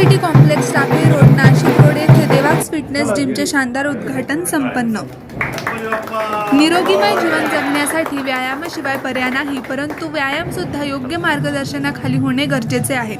City complex Takali road Nashik road येथे देवाक्स fitness जिमचे शानदार उद्घाटन संपन्न. निरोगीमय जीवन जगण्यासाठी व्यायामाशिवाय पर्याय नाही परंतु व्यायाम सुद्धा योग्य मार्गदर्शनाखाली होणे गरजेचे आहे.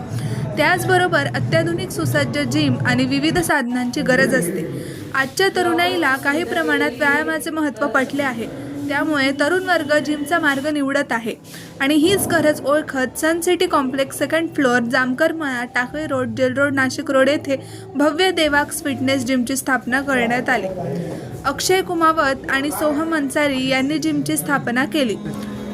त्याचबरोबर अत्याधुनिक सुसज्ज जिम आणि विविध साधनांची गरज असते. आजच्या तरुणाईला काही प्रमाणात व्यायामाचे महत्त्व पटले आहे. त्यामुळे तरुण वर्ग जिमचा मार्ग निवडत आहे. आणि हीच गरज ओळखत sun city complex second floor Jamkar मळा Takali road jail road Nashik road येथे भव्य देवाक्स फिटनेस जिमची स्थापना करण्यात आली. अक्षय कुमावत आणि सोहम अन्सारी यांनी जिमची स्थापना केली.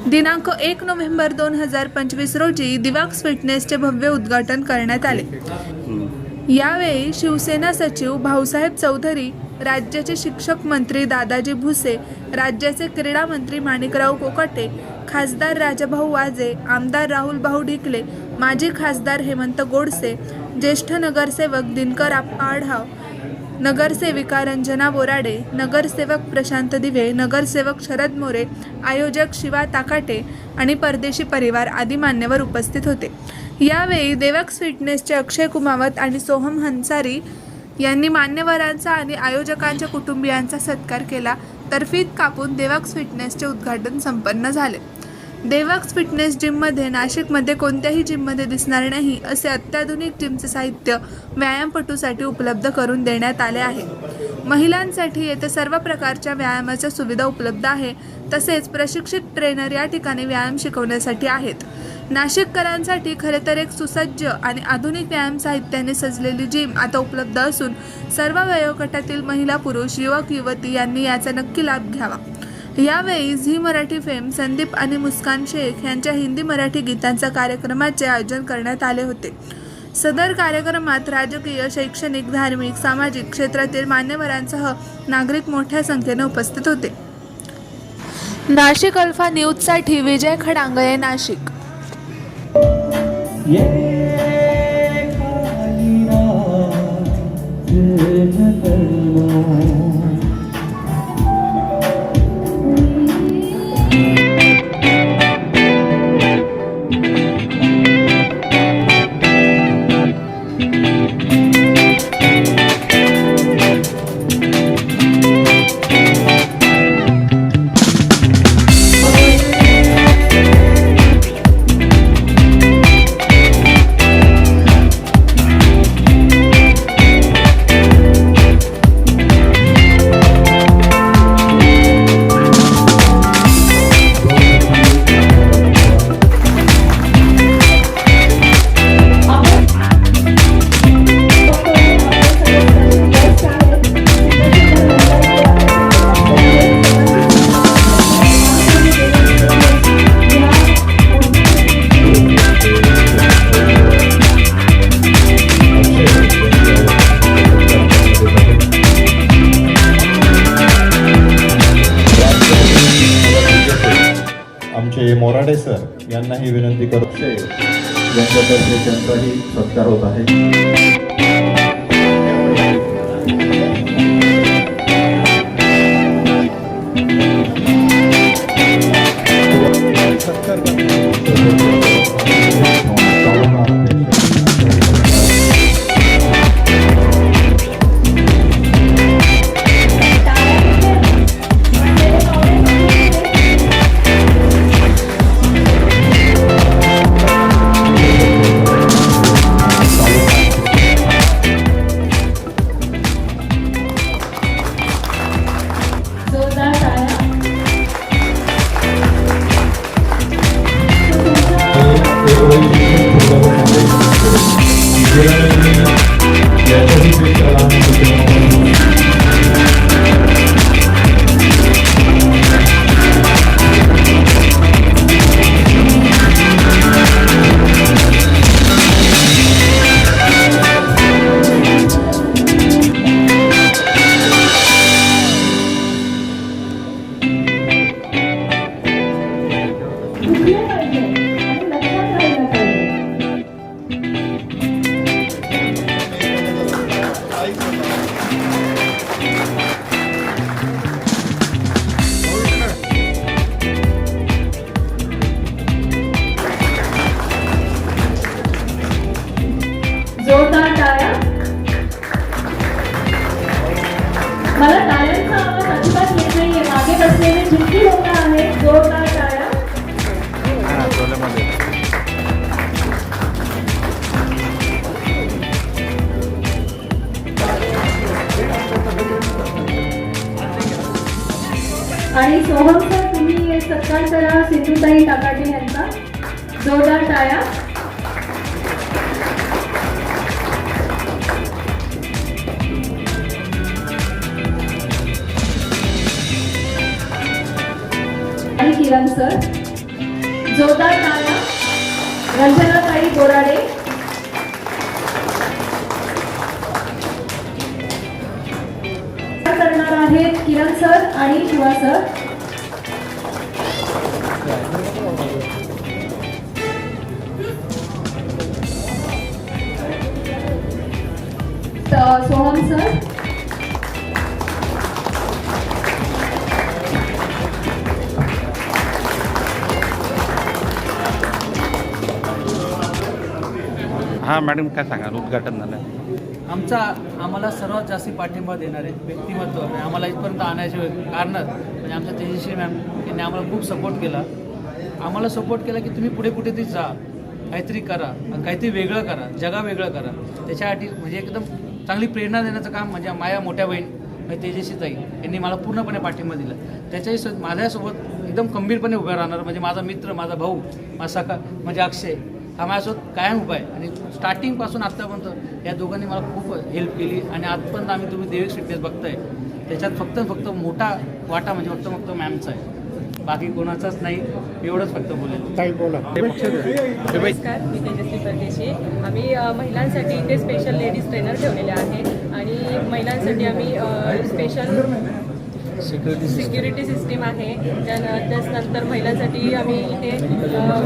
दिनांक एक नोव्हेंबर दोन हजार पंचवीस रोजी दिवाक्स फिटनेसचे भव्य उद्घाटन करण्यात आले. यावेळी शिवसेना सचिव भाऊसाहेब चौधरी राज्याचे शिक्षक मंत्री दादाजी भुसे राज्याचे क्रीडा मंत्री माणिकराव कोकाटे खासदार राजाभाऊ वाजे आमदार राहुल भाऊ ढिकले माजी खासदार हेमंत गोडसे ज्येष्ठ नगरसेवक दिनकर आप- आढाव नगरसेविका रंजना बोराडे नगरसेवक प्रशांत दिवे नगरसेवक शरद मोरे आयोजक शिवा ताकाटे आणि परदेशी परिवार आदी मान्यवर उपस्थित होते. यावेळी देवक्स फिटनेसचे अक्षय कुमावत आणि सोहम हंसारी यांनी मान्यवरांचा आणि आयोजकांच्या कुटुंबियांचा सत्कार केला. तर फीत कापून देवक्स फिटनेसचे उद्घाटन संपन्न झाले. देवक्स फिटनेस जिममध्ये नाशिकमध्ये कोणत्याही जिममध्ये दिसणार नाही असे अत्याधुनिक जिमचे साहित्य व्यायामपटूसाठी उपलब्ध करून देण्यात आले आहे. महिलांसाठी येथे सर्व प्रकारच्या व्यायामाच्या सुविधा उपलब्ध आहे तसेच प्रशिक्षित ट्रेनर या ठिकाणी व्यायाम शिकवण्यासाठी आहेत. नाशिककरांसाठी खरे तर एक सुसज्ज आणि आधुनिक व्यायाम साहित्याने सजलेली जिम आता उपलब्ध असून सर्व वयोगटातील महिला पुरुष युवक युवती यांनी याचा नक्की लाभ घ्यावा. यावेळी झी मराठी फेम संदीप आणि मुस्कान शेख यांच्या हिंदी मराठी गीतांचा कार्यक्रमाचे आयोजन करण्यात आले होते. सदर कार्यक्रमात राजकीय शैक्षणिक धार्मिक सामाजिक क्षेत्रातील मान्यवरांसह नागरिक मोठ्या संख्येने उपस्थित होते. नाशिक अल्फा न्यूजसाठी विजय खडांगळे नाशिक. Yeah. मोराडे सर यांनाही विनंती करतो. यांच्यातर्फे त्यांचाही सत्कार होत आहे. जोरदार टाळ्या आणि किरण सर जोरदार टाळ्या रंजनाताई बोराडे. करणार आहेत किरण सर आणि शिवा सर सोहम सर. हां मॅडम काय सांगाल? उद्घाटन झालं. आमचा आम्हाला सर्वात जास्ती पाठिंबा देणारे व्यक्तिमत्व म्हणजे आम्हाला इथपर्यंत आणायचे कारण म्हणजे आमच्या तेजस्वी मॅम यांनी आम्हाला खूप सपोर्ट केला. आम्हाला सपोर्ट केला की तुम्ही पुढे कुठेतरी जा. काहीतरी करा. आणि काहीतरी वेगळं करा. जगा वेगळं करा. त्याच्यासाठी म्हणजे एकदम चांगली प्रेरणा देण्याचं काम म्हणजे माझ्या मोठ्या बहीण म्हणजे तेजस्वी ताई यांनी मला पूर्णपणे पाठिंबा दिला. त्याच्याही माझ्यासोबत एकदम खंबीरपणे उभा राहणार म्हणजे माझा मित्र माझा भाऊ माझा सखा म्हणजे अक्षय हा माझ्यासोबत कायम उभा आहे. आणि स्टार्टिंगपासून आत्तापर्यंत या दोघांनी मला खूप हेल्प केली आणि आजपर्यंत आम्ही तुम्ही देवी फिटनेस बघताय. त्याच्यात फक्त फक्त मोठा वाटा म्हणजे फक्त फक्त मॅमचा आहे. बाकी कोणाचाच नाही एवढंच फक्त बोलेल. नमस्कार मी तेजस्वी परदेशी. आम्ही महिलांसाठी इथे स्पेशल लेडीज ट्रेनर ठेवलेले आहेत आणि महिलांसाठी आम्ही स्पेशल सिक्युरिटी सिस्टीम आहे. त्यान त्याचनंतर महिलांसाठी आम्ही इथे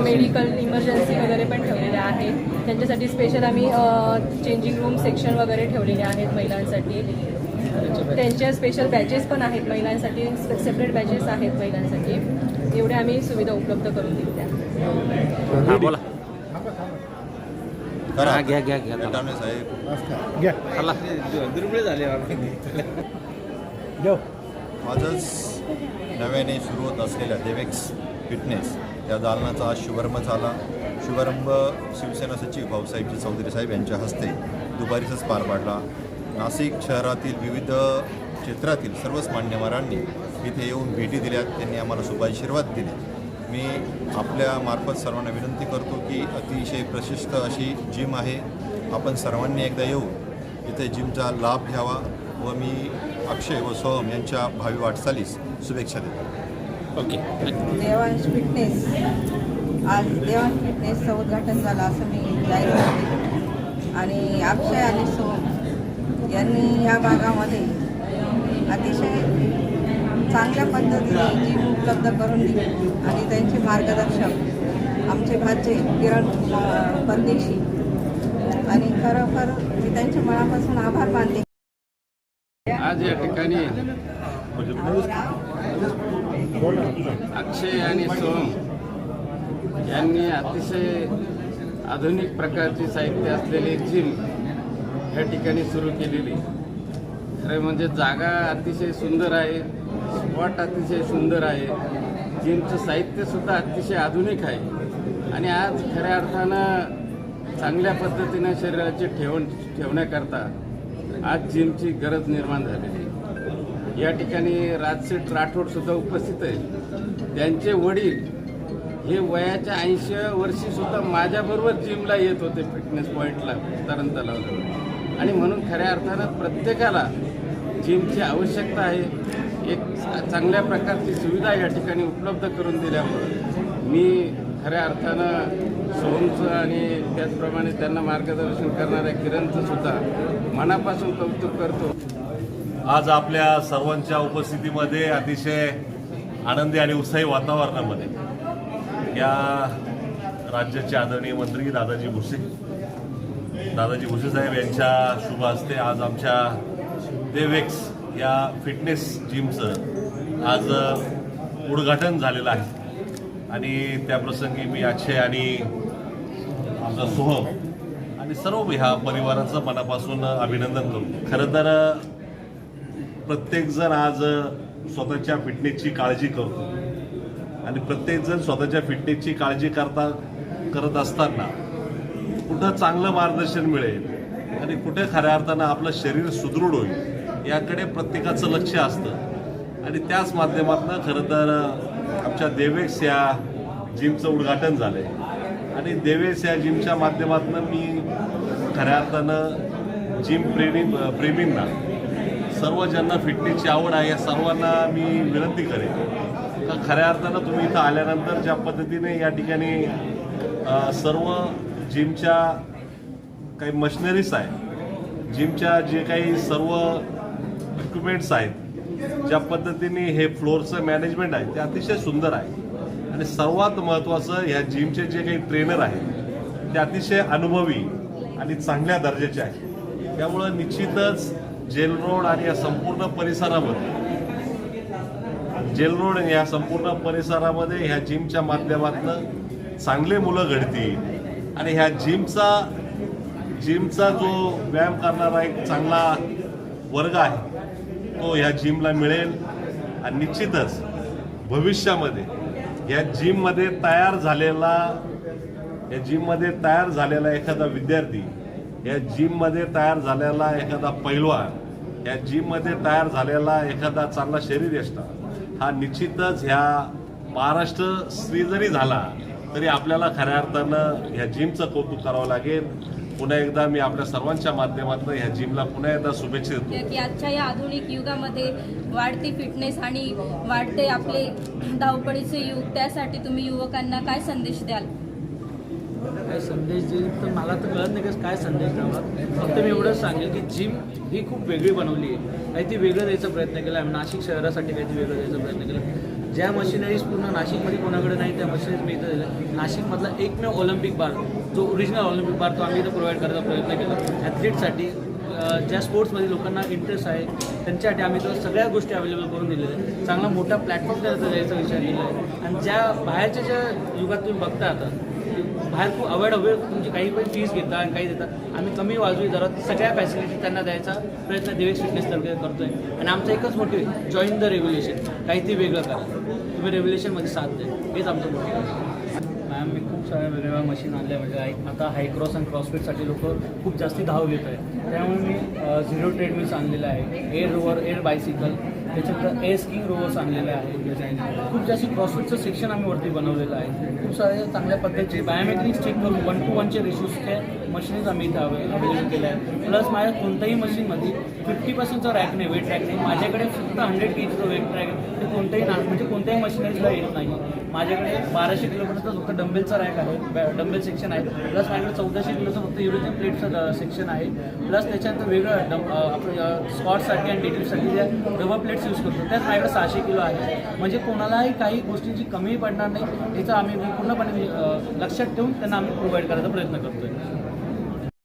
मेडिकल इमर्जन्सी वगैरे पण ठेवलेले आहेत त्यांच्यासाठी स्पेशल आम्ही चेंजिंग रूम सेक्शन वगैरे ठेवलेले आहेत महिलांसाठी. त्यांच्या स्पेशल बॅचेस पण आहेत महिलांसाठी सेपरेट बॅचेस आहेत महिलांसाठी. एवढ्या आम्ही सुविधा उपलब्ध करून दिल्या हां बोला. हां घ्या घ्या घ्या. चला. आजच नव्याने सुरू होत असलेल्या देवेक्स फिटनेस या दालनाचा आज शुभारंभ झाला. शुभारंभ शिवसेना सचिव भाऊसाहेबजी चौधरी साहेब यांच्या हस्ते दुपारीच पार पाडला. नाशिक शहरातील विविध क्षेत्रातील सर्वच मान्यवरांनी इथे येऊन भेटी दिल्या त्यांनी आम्हाला शुभाशीर्वाद दिले. मी आपल्या मार्फत सर्वांना विनंती करतो की अतिशय प्रशिष्ट अशी जिम आहे. आपण सर्वांनी एकदा येऊ. इथे जिमचा लाभ घ्यावा व मी अक्षय व सोहम यांच्या भावी वाटचालीस शुभेच्छा देतो. ओके. देवांश फिटनेस. आज देवांश फिटनेसचं उद्घाटन झालं असं मी जाहीर करते. आणि अक्षय आणि सोम यांनी या भागामध्ये अतिशय चांगल्या पद्धतीने जीम उपलब्ध करून दिली आणि त्यांचे मार्गदर्शक आमचे भाचे किरण परदेशी. आणि खरोखर मी त्यांच्या मनापासून आभार मानते. आज या ठिकाणी अक्षय आणि सोम यांनी अतिशय आधुनिक प्रकारची साहित्य असलेली जिम या ठिकाणी सुरू केलेली. खरं म्हणजे जागा अतिशय सुंदर आहे स्पॉट अतिशय सुंदर आहे जिमचं साहित्यसुद्धा अतिशय आधुनिक आहे. आणि आज खऱ्या अर्थानं चांगल्या पद्धतीनं शरीराची ठेवण ठेवण्याकरता आज जिमची गरज निर्माण झालेली आहे. या ठिकाणी राजसेठ राठोडसुद्धा उपस्थित आहे त्यांचे वडील हे वयाच्या ऐंशी वर्षीसुद्धा माझ्याबरोबर जिमला येत होते फिटनेस पॉईंटला तरण तलावला. आणि म्हणून खऱ्या अर्थानं प्रत्येकाला जिमची आवश्यकता आहे. एक चांगल्या प्रकारची सुविधा या ठिकाणी उपलब्ध करून दिल्यामुळं मी खऱ्या अर्थानं सोहमचं आणि त्याचप्रमाणे त्यांना मार्गदर्शन करणाऱ्या किरणचं सुद्धा मनापासून कौतुक करतो. आज आपल्या सर्वांच्या उपस्थितीमध्ये अतिशय आनंदी आणि उत्साही वातावरणामध्ये या राज्याचे आदरणीय मंत्री दादाजी भुसे दादाजी भुसे साहेब यांच्या शुभ हस्ते आज आमच्या देवेक्स या फिटनेस जिमचं आज उद्घाटन झालेलं आहे. आणि त्याप्रसंगी मी अक्षय आणि आमचा सोहम आणि सर्व ह्या परिवाराचं मनापासून अभिनंदन करू. खरं तर प्रत्येकजण आज स्वतःच्या फिटनेसची काळजी करतो. आणि प्रत्येकजण स्वतःच्या फिटनेसची काळजी करता करत असताना कुठं चांगलं मार्गदर्शन मिळेल आणि कुठे खऱ्या अर्थानं आपलं शरीर सुदृढ होईल याकडे प्रत्येकाचं लक्ष असतं. आणि त्याच माध्यमातून खरं तर आमच्या देवेक्स या जिमचं उद्घाटन झालं आहे आणि देवेश या जिमच्या माध्यमातून मी खऱ्या अर्थानं जिम प्रेमी प्रेमींना सर्व ज्यांना फिटनेसची आवड आहे या सर्वांना मी विनंती करेन. का खऱ्या अर्थानं तुम्ही इथं आल्यानंतर ज्या पद्धतीने या ठिकाणी सर्व जिमच्या काही मशिनरीज आहेत जिमच्या जे काही सर्व इक्विपमेंट्स आहेत ज्या पद्धतीने हे फ्लोअरचं मॅनेजमेंट आहे ते अतिशय सुंदर आहे. आणि सर्वात महत्त्वाचं ह्या जिमचे जे काही ट्रेनर आहेत ते अतिशय अनुभवी आणि चांगल्या दर्जाचे आहेत. त्यामुळं निश्चितच जेल रोड आणि या संपूर्ण परिसरामध्ये जेल रोड या संपूर्ण परिसरामध्ये ह्या जिमच्या माध्यमातून चांगले मुलं घडतील. आणि ह्या जिमचा जिमचा जो व्यायाम करणारा एक चांगला वर्ग आहे तो ह्या जिमला मिळेल. आणि निश्चितच भविष्यामध्ये या जिममध्ये तयार झालेला या जिममध्ये तयार झालेला एखादा विद्यार्थी या जिममध्ये तयार झालेला एखादा पैलवान या जिममध्ये तयार झालेला एखादा चांगला शरीरयष्टा हा निश्चितच ह्या महाराष्ट्र स्त्री जरी झाला तरी आपल्याला खऱ्या अर्थानं ह्या जिमचं कौतुक करावं लागेल. पुन्हा एकदा मी आपल्या सर्वांच्या माध्यमातून ह्या जिमला पुन्हा एकदा शुभेच्छा देतो. की आजच्या या आधुनिक युगामध्ये वाढती फिटनेस आणि वाढते आपले धावपळीचे युग त्यासाठी तुम्ही युवकांना काय संदेश द्याल? काय संदेश देईल? तर मला तर कळत नाही की काय संदेश द्यावा. फक्त मी एवढंच सांगेल की जिम ही खूप वेगळी बनवली आहे. काही ती वेगळं द्यायचा प्रयत्न केला. नाशिक शहरासाठी काहीतरी वेगळं द्यायचा प्रयत्न केला. ज्या मशिनरीज पूर्ण नाशिकमध्ये कोणाकडे नाही त्या मशिनरीज मी इथं नाशिकमधला एकमेव ऑलिम्पिक बार जो ओरिजिनल ऑलिम्पिक बार तो आम्ही इथं प्रोव्हाइड करायचा प्रयत्न केला. ॲथलीटसाठी ज्या स्पोर्ट्समध्ये लोकांना इंटरेस्ट आहे त्यांच्यासाठी आम्ही तर सगळ्या गोष्टी अवेलेबल करून दिलेल्या आहेत. चांगला मोठा प्लॅटफॉर्म त्याचा द्यायचा विचार केला आहे. आणि ज्या बाहेरच्या ज्या युगात तुम्ही बघता आता बाहेर खूप अवॉइड अवेळ तुमची काही पण फीज घेता आणि काही देतात आम्ही कमी वाजवी दरात सगळ्या फॅसिलिटी त्यांना द्यायचा प्रयत्न देवेश फिटनेस तर्फे आहे आणि आमचं एकच मोटिव्ह जॉईन द रेग्युलेशन काहीतरी वेगळं करा. तुम्ही रेव्होल्युशनमध्ये साथ द्या. हेच आमचं मोठं मॅम मी खूप साऱ्या वेगवेगळ्या मशीन आणल्या म्हणजे हाय आता हायक्रॉस आणि क्रॉसफिटसाठी लोक खूप जास्ती धाव घेत आहेत. त्यामुळे मी झिरो ट्रेडमिल्स आणलेलं आहे एअर रोवर एअर बायसिकल त्याच्यानंतर एअर स्किंग रोवर्स आणलेले आहेत. खूप जास्त क्रॉसफिटचं सेक्शन आम्ही वरती बनवलेलं आहे. खूप सारे चांगल्या पद्धतीचे बायोमेट्रिक्स चेक करून वन टू वनचे रेशोजचे मशीन्स आम्ही इथं अवेलेबल केल्या आहेत. प्लस माझ्या कोणत्याही मशीनमध्ये फिफ्टी पर्सेंटचा रॅक नाही वेट रॅक नाही. माझ्याकडे फक्त हंड्रेड के जीचा वेट रॅक आहे. ते कोणत्याही ना म्हणजे कोणत्याही मशिनरीजला येत नाही. माझ्याकडे बाराशे किलोमीटरचा फक्त डंबेलचा रॅक आहे. डंबेल सेक्शन आहे. प्लस माझ्याकडे चौदाशे किलोचं फक्त युरोपियन प्लेटचं सेक्शन आहे. प्लस त्याच्यानंतर वेगळं डब आपलं स्कॉटसाठी आणि डेटिव्हसाठी ज्या रबर प्लेट्स यूज करतो त्यात माझ्याकडे सहाशे किलो आहे. म्हणजे कोणालाही काही गोष्टींची कमी पडणार नाही. याचं आम्ही पूर्णपणे लक्षात ठेवून त्यांना आम्ही प्रोव्हाइड करायचा प्रयत्न करतोय.